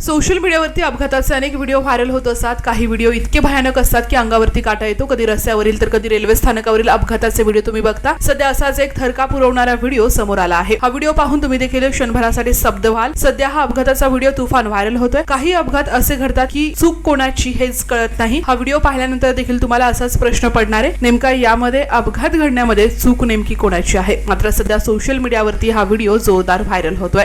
Social मीडियावरती अपघाताचे अनेक व्हिडिओ व्हायरल होत असतात. काही व्हिडिओ इतके भयानक असतात की अंगावरती काटा येतो. कधी रस्त्यावरील तर कधी रेल्वे स्थानकावरील अपघाताचे व्हिडिओ तुम्ही बघता. सध्या असाच एक थरका पुरवणारा व्हिडिओ समोर आला आहे. हा व्हिडिओ पाहून तुम्ही देखील क्षणभरासाठी स्तब्ध व्हाल. सध्या हा अपघाताचा व्हिडिओ तुफान व्हायरल होतोय. काही अपघात असे घडतात की चूक कोणाची हेच कळत नाही. हा व्हिडिओ पाहिल्यानंतर देखील तुम्हाला असाच प्रश्न पडणार आहे. नेमका यामध्ये अपघात घडण्यामध्ये चूक नेमकी कोणाची आहे? मात्र सध्या सोशल मीडियावरती हा व्हिडिओ जोरदार व्हायरल होतोय.